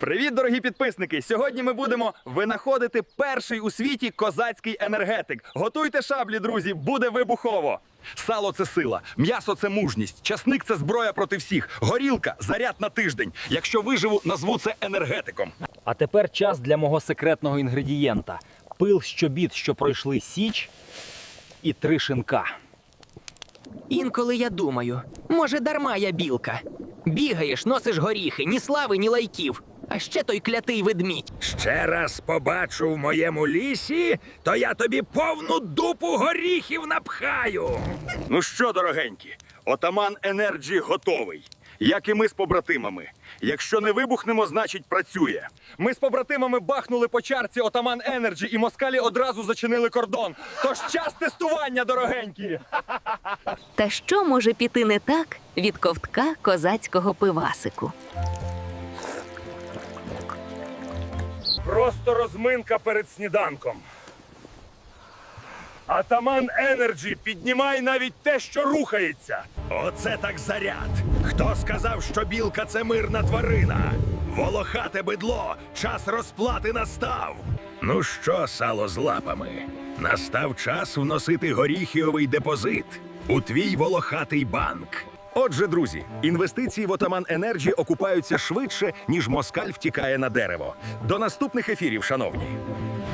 Привіт, дорогі підписники! Сьогодні ми будемо винаходити перший у світі козацький енергетик. Готуйте шаблі, друзі, буде вибухово. Сало це сила, м'ясо це мужність, часник це зброя проти всіх, горілка заряд на тиждень. Якщо виживу, назву це енергетиком. А тепер час для мого секретного інгредієнта: пил з чобіт, що пройшли січ, і три шинка. Інколи я думаю, може, дарма я білка. Бігаєш, носиш горіхи, ні слави, ні лайків. А ще той клятий ведмідь. Ще раз побачу в моєму лісі, то я тобі повну дупу горіхів напхаю. Ну що, дорогенькі, отаман Енерджі готовий. Як і ми з побратимами. Якщо не вибухнемо, значить працює. Ми з побратимами бахнули по чарці отаман Енерджі, і москалі одразу зачинили кордон. Тож час тестування, дорогенькі. Та що може піти не так від ковтка козацького пивасику? Просто розминка перед сніданком. Атаман Енерджі піднімай навіть те, що рухається. Оце так заряд. Хто сказав, що білка це мирна тварина? Волохате бидло, час розплати настав. Ну що, сало з лапами? Настав час вносити горіхіовий депозит у твій волохатий банк. Отже, друзі, інвестиції в Отаман Енерджі окупаються швидше, ніж москаль втікає на дерево. До наступних ефірів, шановні.